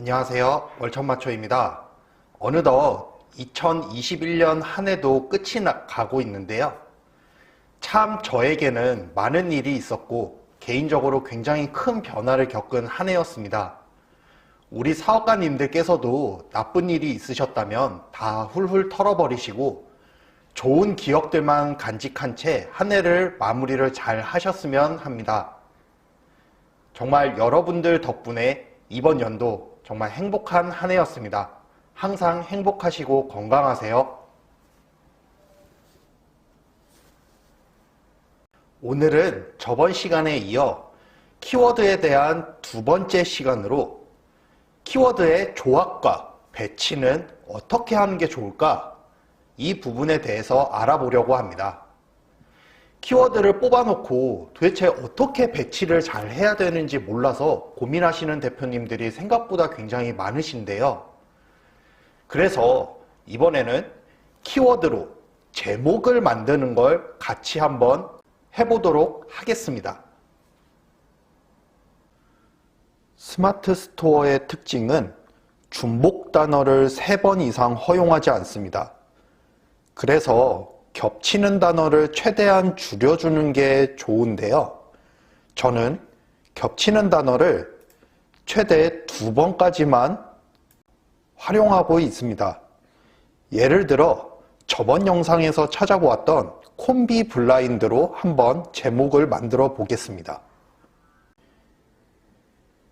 안녕하세요. 월천마초입니다. 어느덧 2021년 한 해도 끝이 나, 가고 있는데요. 참 저에게는 많은 일이 있었고 개인적으로 굉장히 큰 변화를 겪은 한 해였습니다. 우리 사업가님들께서도 나쁜 일이 있으셨다면 다 훌훌 털어버리시고 좋은 기억들만 간직한 채 한 해를 마무리를 잘 하셨으면 합니다. 정말 여러분들 덕분에 이번 연도 정말 행복한 한 해였습니다. 항상 행복하시고 건강하세요. 오늘은 저번 시간에 이어 키워드에 대한 두 번째 시간으로 키워드의 조합과 배치는 어떻게 하는 게 좋을까? 이 부분에 대해서 알아보려고 합니다. 키워드를 뽑아놓고 도대체 어떻게 배치를 잘 해야 되는지 몰라서 고민하시는 대표님들이 생각보다 굉장히 많으신데요. 그래서 이번에는 키워드로 제목을 만드는 걸 같이 한번 해보도록 하겠습니다. 스마트 스토어의 특징은 중복 단어를 3번 이상 허용하지 않습니다. 그래서 겹치는 단어를 최대한 줄여주는 게 좋은데요. 저는 겹치는 단어를 최대 두 번까지만 활용하고 있습니다. 예를 들어 저번 영상에서 찾아보았던 콤비 블라인드로 한번 제목을 만들어 보겠습니다.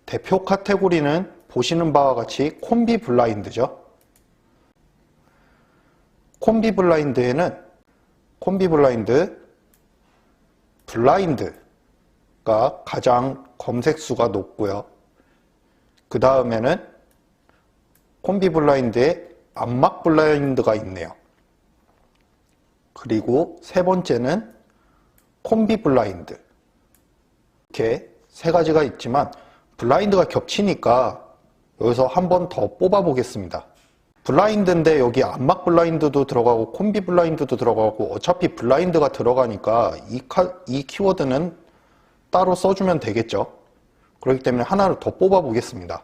대표 카테고리는 보시는 바와 같이 콤비 블라인드죠. 콤비 블라인드에는 콤비 블라인드, 블라인드가 가장 검색수가 높고요. 그 다음에는 콤비 블라인드에 암막 블라인드가 있네요. 그리고 세 번째는 콤비 블라인드. 이렇게 세 가지가 있지만 블라인드가 겹치니까 여기서 한 번 더 뽑아 보겠습니다. 블라인드인데 여기 암막 블라인드도 들어가고 콤비 블라인드도 들어가고 어차피 블라인드가 들어가니까 이, 카, 이 키워드는 따로 써주면 되겠죠. 그렇기 때문에 하나를 더 뽑아 보겠습니다.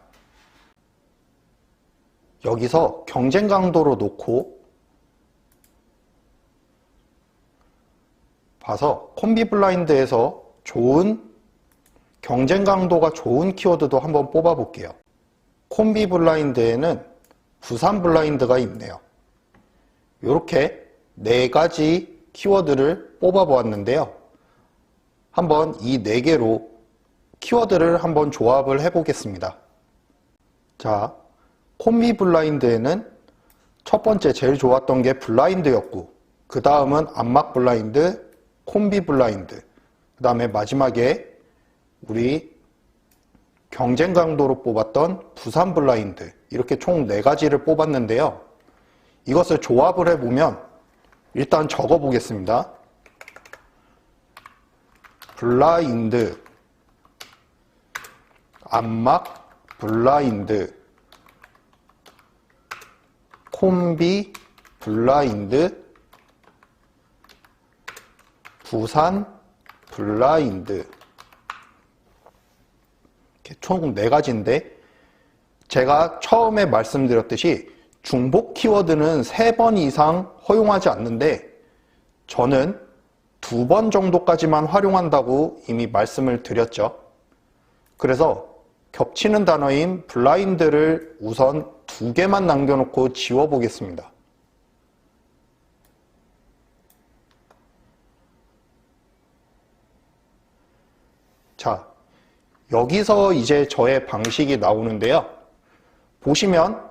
여기서 경쟁 강도로 놓고 봐서 콤비 블라인드에서 좋은 경쟁 강도가 좋은 키워드도 한번 뽑아 볼게요. 콤비 블라인드에는 부산 블라인드가 있네요. 이렇게 네 가지 키워드를 뽑아 보았는데요. 한번 이 네 개로 키워드를 한번 조합을 해 보겠습니다. 자, 콤비 블라인드에는 첫 번째 제일 좋았던 게 블라인드였고, 그 다음은 암막 블라인드, 콤비 블라인드, 그 다음에 마지막에 우리 경쟁 강도로 뽑았던 부산 블라인드 이렇게 총네 가지를 뽑았는데요. 이것을 조합을 해보면 일단 적어 보겠습니다. 블라인드, 암막 블라인드, 콤비 블라인드, 부산 블라인드 총 네 가지인데 제가 처음에 말씀드렸듯이 중복 키워드는 세 번 이상 허용하지 않는데 저는 두 번 정도까지만 활용한다고 이미 말씀을 드렸죠. 그래서 겹치는 단어인 블라인드를 우선 두 개만 남겨놓고 지워보겠습니다. 자, 여기서 이제 저의 방식이 나오는데요. 보시면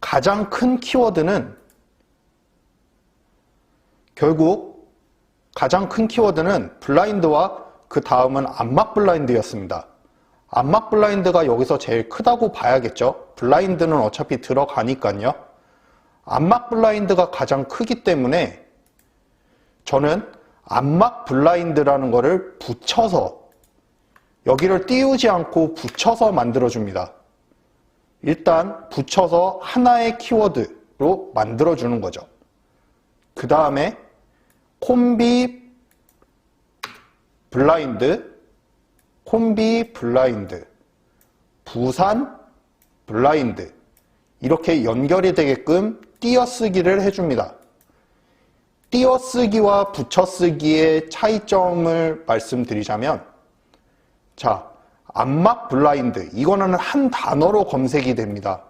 가장 큰 키워드는 결국 가장 큰 키워드는 블라인드와 그 다음은 암막 블라인드였습니다. 암막 블라인드가 여기서 제일 크다고 봐야겠죠. 블라인드는 어차피 들어가니까요. 암막 블라인드가 가장 크기 때문에 저는 암막 블라인드라는 거를 붙여서 여기를 띄우지 않고 붙여서 만들어줍니다. 일단 붙여서 하나의 키워드로 만들어주는 거죠. 그 다음에 콤비 블라인드, 콤비 블라인드, 부산 블라인드 이렇게 연결이 되게끔 띄어쓰기를 해줍니다. 띄어쓰기와 붙여쓰기의 차이점을 말씀드리자면 자, 안막 블라인드 이거는 한 단어로 검색이 됩니다.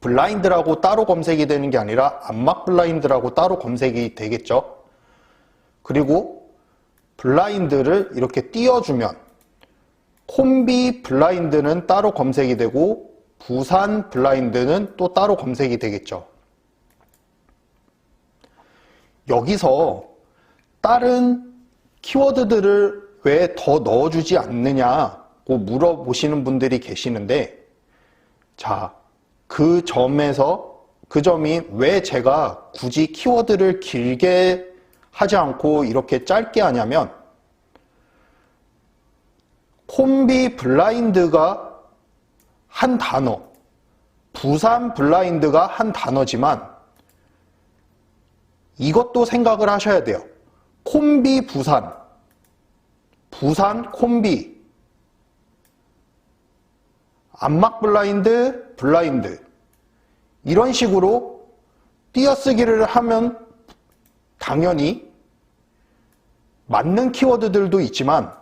블라인드라고 따로 검색이 되는 게 아니라 안막 블라인드라고 따로 검색이 되겠죠. 그리고 블라인드를 이렇게 띄워주면 콤비 블라인드는 따로 검색이 되고 부산 블라인드는 또 따로 검색이 되겠죠. 여기서 다른 키워드들을 왜 더 넣어주지 않느냐고 물어보시는 분들이 계시는데, 자, 그 점에서, 그 점이 왜 제가 굳이 키워드를 길게 하지 않고 이렇게 짧게 하냐면, 콤비 블라인드가 한 단어, 부산 블라인드가 한 단어지만 이것도 생각을 하셔야 돼요. 콤비 부산, 부산 콤비, 안막 블라인드, 블라인드 이런 식으로 띄어쓰기를 하면 당연히 맞는 키워드들도 있지만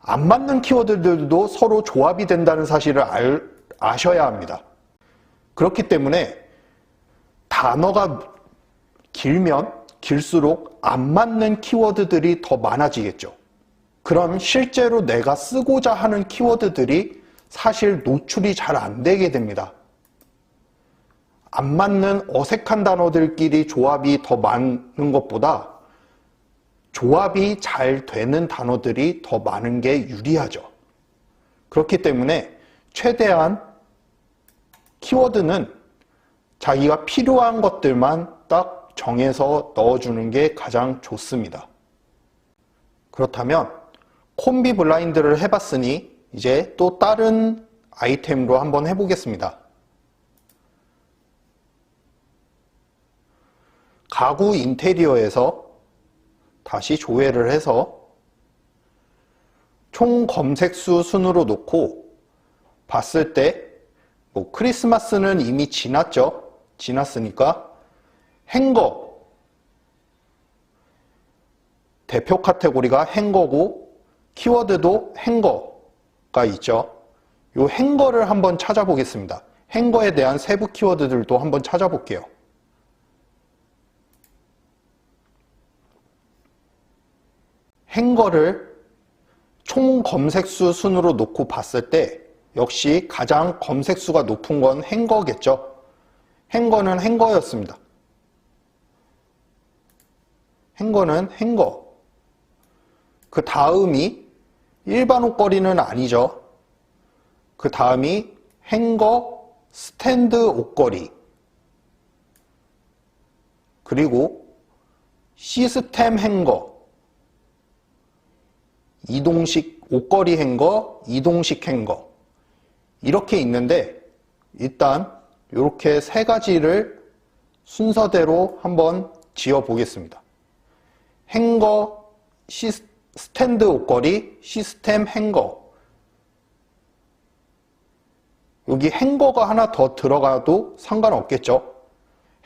안 맞는 키워드들도 서로 조합이 된다는 사실을 알, 아셔야 합니다. 그렇기 때문에 단어가 길면 길수록 안 맞는 키워드들이 더 많아지겠죠. 그럼 실제로 내가 쓰고자 하는 키워드들이 사실 노출이 잘 안 되게 됩니다. 안 맞는 어색한 단어들끼리 조합이 더 많은 것보다 조합이 잘 되는 단어들이 더 많은 게 유리하죠. 그렇기 때문에 최대한 키워드는 자기가 필요한 것들만 딱 정해서 넣어주는 게 가장 좋습니다. 그렇다면 콤비 블라인드를 해봤으니 이제 또 다른 아이템으로 한번 해보겠습니다. 가구 인테리어에서 다시 조회를 해서 총 검색수 순으로 놓고 봤을 때 뭐 크리스마스는 이미 지났죠. 지났으니까 행거 대표 카테고리가 행거고 키워드도 행거가 있죠. 이 행거를 한번 찾아보겠습니다. 행거에 대한 세부 키워드들도 한번 찾아볼게요. 행거를 총 검색수 순으로 놓고 봤을 때 역시 가장 검색수가 높은 건 행거겠죠. 행거는 행거였습니다. 행거는 행거. 그 다음이 일반 옷걸이는 아니죠. 그 다음이 행거 스탠드 옷걸이. 그리고 시스템 행거. 이동식 옷걸이 행거, 이동식 행거 이렇게 있는데 일단 이렇게 세 가지를 순서대로 한번 지어 보겠습니다. 행거, 시, 스탠드 옷걸이, 시스템 행거 여기 행거가 하나 더 들어가도 상관없겠죠.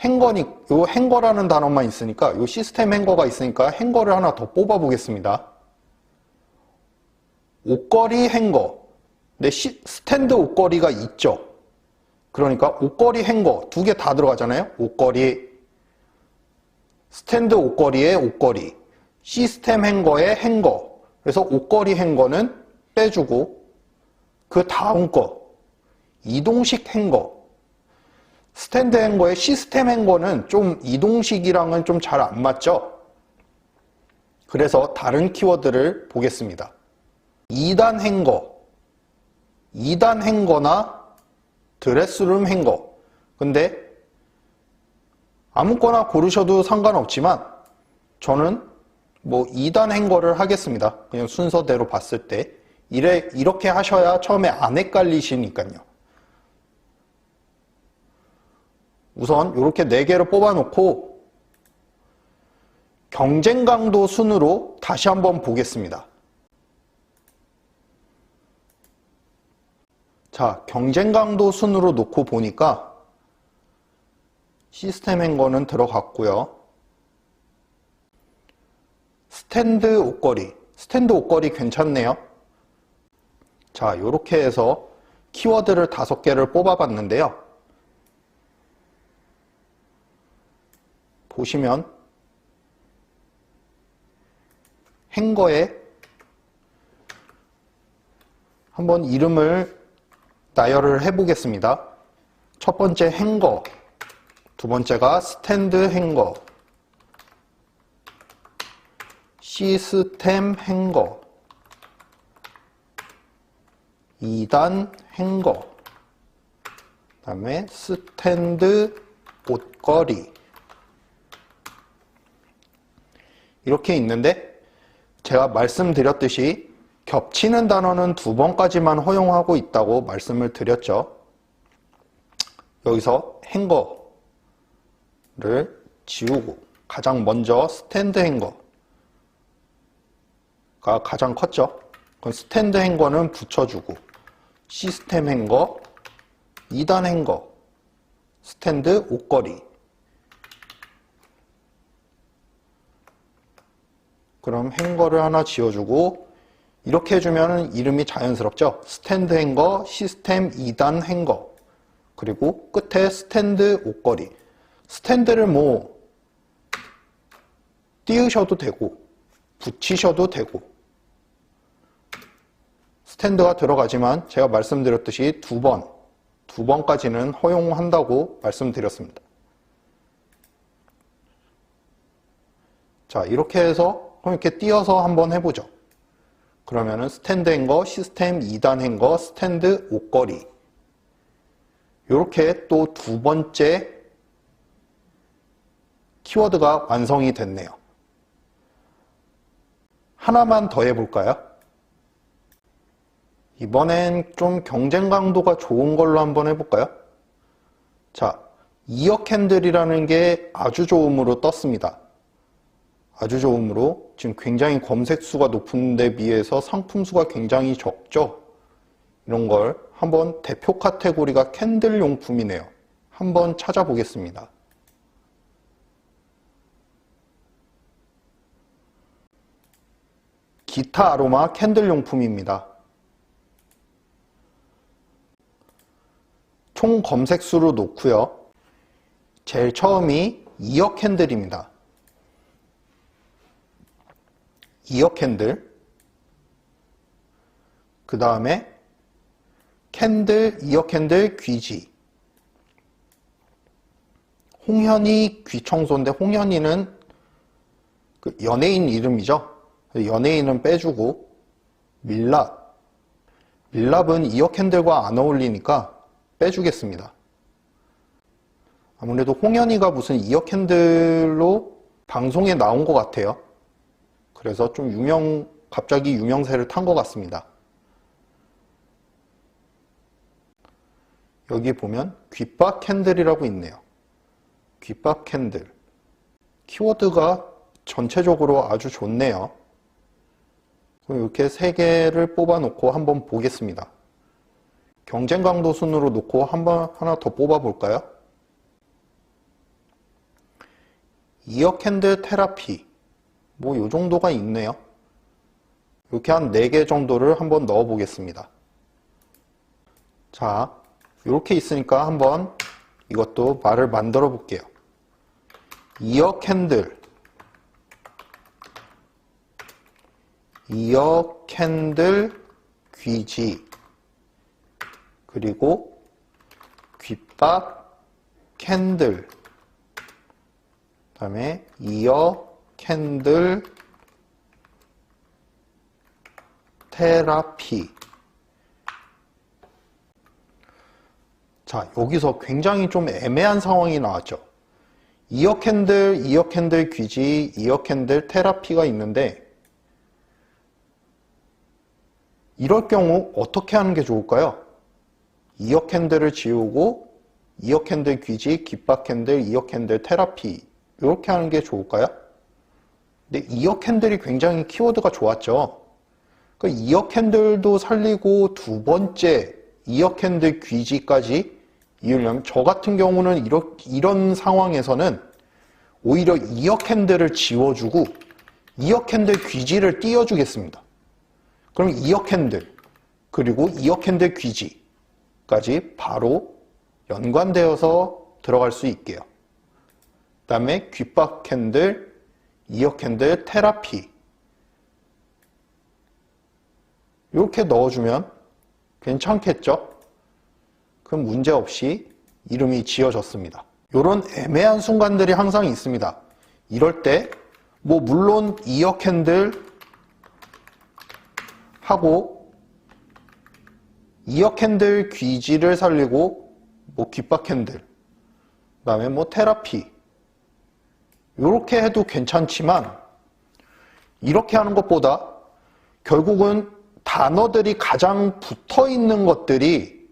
행거니, 요 행거라는 단어만 있으니까, 요 시스템 행거가 있으니까 행거를 하나 더 뽑아 보겠습니다. 옷걸이 행거. 근데 시, 스탠드 옷걸이가 있죠. 그러니까 옷걸이 행거 두 개 다 들어가잖아요. 옷걸이 스탠드 옷걸이에 옷걸이, 시스템 행거에 행거. 그래서 옷걸이 행거는 빼주고 그 다음 거 이동식 행거. 스탠드 행거에 시스템 행거는 좀 이동식이랑은 좀 잘 안 맞죠? 그래서 다른 키워드를 보겠습니다. 2단 행거, 2단 행거나 드레스룸 행거. 근데 아무거나 고르셔도 상관없지만 저는 뭐 2단 행거를 하겠습니다. 그냥 순서대로 봤을 때. 이래, 이렇게 하셔야 처음에 안 헷갈리시니까요. 우선 이렇게 4개를 뽑아놓고 경쟁 강도 순으로 다시 한번 보겠습니다. 자, 경쟁 강도 순으로 놓고 보니까 시스템 행거는 들어갔고요. 스탠드 옷걸이. 스탠드 옷걸이 괜찮네요. 자, 이렇게 해서 키워드를 다섯 개를 뽑아봤는데요. 보시면 행거에 한번 이름을 나열을 해보겠습니다. 첫 번째 행거, 두 번째가 스탠드 행거, 시스템 행거, 2단 행거, 그 다음에 스탠드 옷걸이. 이렇게 있는데, 제가 말씀드렸듯이 겹치는 단어는 두 번까지만 허용하고 있다고 말씀을 드렸죠. 여기서 행거 를 지우고, 가장 먼저 스탠드 행거. 가 가장 컸죠. 그럼 스탠드 행거는 붙여주고 시스템 행거, 2단 행거, 스탠드 옷걸이. 그럼 행거를 하나 지어주고 이렇게 해주면 이름이 자연스럽죠. 스탠드 행거, 시스템 2단 행거. 그리고 끝에 스탠드 옷걸이. 스탠드를 뭐 띄우셔도 되고 붙이셔도 되고 스탠드가 들어가지만 제가 말씀드렸듯이 두 번, 두 번까지는 허용한다고 말씀드렸습니다. 자, 이렇게 해서 그럼 이렇게 띄어서 한번 해보죠. 그러면은 스탠드 행거, 시스템 2단 행거, 스탠드 옷걸이. 이렇게 또 두 번째 키워드가 완성이 됐네요. 하나만 더 해볼까요? 이번엔 좀 경쟁 강도가 좋은 걸로 한번 해볼까요? 자, 이어 캔들이라는 게 아주 좋음으로 떴습니다. 아주 좋음으로 지금 굉장히 검색 수가 높은 데 비해서 상품 수가 굉장히 적죠? 이런 걸 한번 대표 카테고리가 캔들 용품이네요. 한번 찾아보겠습니다. 기타 아로마 캔들 용품입니다. 총 검색 수로 놓고요. 제일 처음이 이어 캔들입니다. 이어 캔들. 그 다음에 캔들, 이어 캔들 귀지. 홍현이 귀청소인데 홍현이는 그 연예인 이름이죠. 연예인은 빼주고 밀랍. 밀랍은 이어 캔들과 안 어울리니까 빼주겠습니다. 아무래도 홍현이가 무슨 이어 캔들로 방송에 나온 것 같아요. 그래서 좀 유명, 갑자기 유명세를 탄 것 같습니다. 여기 보면 귓밥 캔들이라고 있네요. 귓밥 캔들. 키워드가 전체적으로 아주 좋네요. 이렇게 세 개를 뽑아 놓고 한번 보겠습니다. 경쟁 강도 순으로 놓고 한번 하나 더 뽑아 볼까요? 이어 캔들 테라피. 뭐, 요 정도가 있네요. 이렇게 한 4개 정도를 한번 넣어 보겠습니다. 자, 이렇게 있으니까 한번 이것도 말을 만들어 볼게요. 이어 캔들. 이어 캔들 귀지. 그리고 귓밥 캔들. 그 다음에 이어 캔들 테라피. 자, 여기서 굉장히 좀 애매한 상황이 나왔죠. 이어 캔들, 이어 캔들 귀지, 이어 캔들 테라피가 있는데, 이럴 경우 어떻게 하는 게 좋을까요? 이어 캔들을 지우고, 이어 캔들 귀지, 귓밥 캔들, 이어 캔들 테라피. 이렇게 하는 게 좋을까요? 근데 이어 캔들이 굉장히 키워드가 좋았죠. 그 이어 캔들도 살리고 두 번째 이역 핸들 귀지까지 이으려면 저 같은 경우는 이런, 이런 상황에서는 오히려 이역 핸들을 지워주고 이역 핸들 귀지를 띄워주겠습니다. 그럼 이역 핸들 그리고 이역 핸들 귀지까지 바로 연관되어서 들어갈 수 있게요. 그 다음에 귓박 핸들, 이역 핸들, 테라피 이렇게 넣어주면 괜찮겠죠? 그럼 문제없이 이름이 지어졌습니다. 이런 애매한 순간들이 항상 있습니다. 이럴 때, 뭐, 물론 이역 핸들 하고, 이역 핸들 귀지를 살리고, 뭐, 귓박 핸들, 그 다음에 뭐, 테라피. 이렇게 해도 괜찮지만, 이렇게 하는 것보다 결국은 단어들이 가장 붙어 있는 것들이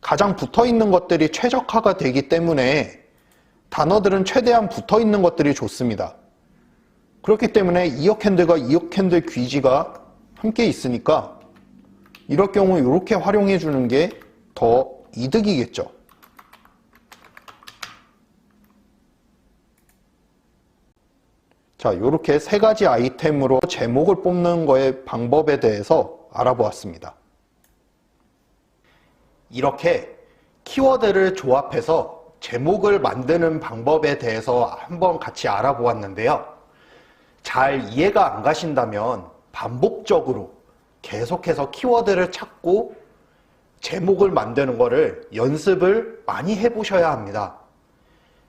가장 붙어 있는 것들이 최적화가 되기 때문에 단어들은 최대한 붙어 있는 것들이 좋습니다. 그렇기 때문에 이역 핸들 귀지가 함께 있으니까 이럴 경우 이렇게 활용해 주는 게 더 이득이겠죠. 자, 이렇게 세 가지 아이템으로 제목을 뽑는 거의 방법에 대해서 알아보았습니다. 이렇게 키워드를 조합해서 제목을 만드는 방법에 대해서 한번 같이 알아보았는데요. 잘 이해가 안 가신다면 반복적으로 계속해서 키워드를 찾고 제목을 만드는 거를 연습을 많이 해보셔야 합니다.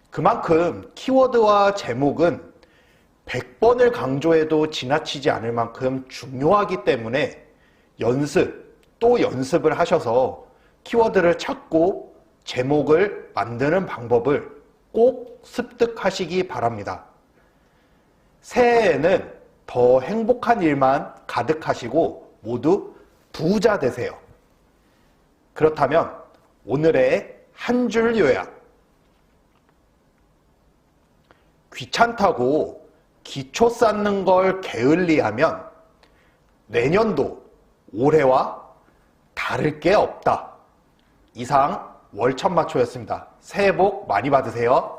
그만큼 키워드와 제목은 100번을 강조해도 지나치지 않을 만큼 중요하기 때문에 연습, 또 연습을 하셔서 키워드를 찾고 제목을 만드는 방법을 꼭 습득하시기 바랍니다. 새해에는 더 행복한 일만 가득하시고 모두 부자 되세요. 그렇다면 오늘의 한 줄 요약. 귀찮다고 기초 쌓는 걸 게을리하면 내년도 올해와 다를 게 없다. 이상 월천마초였습니다. 새해 복 많이 받으세요.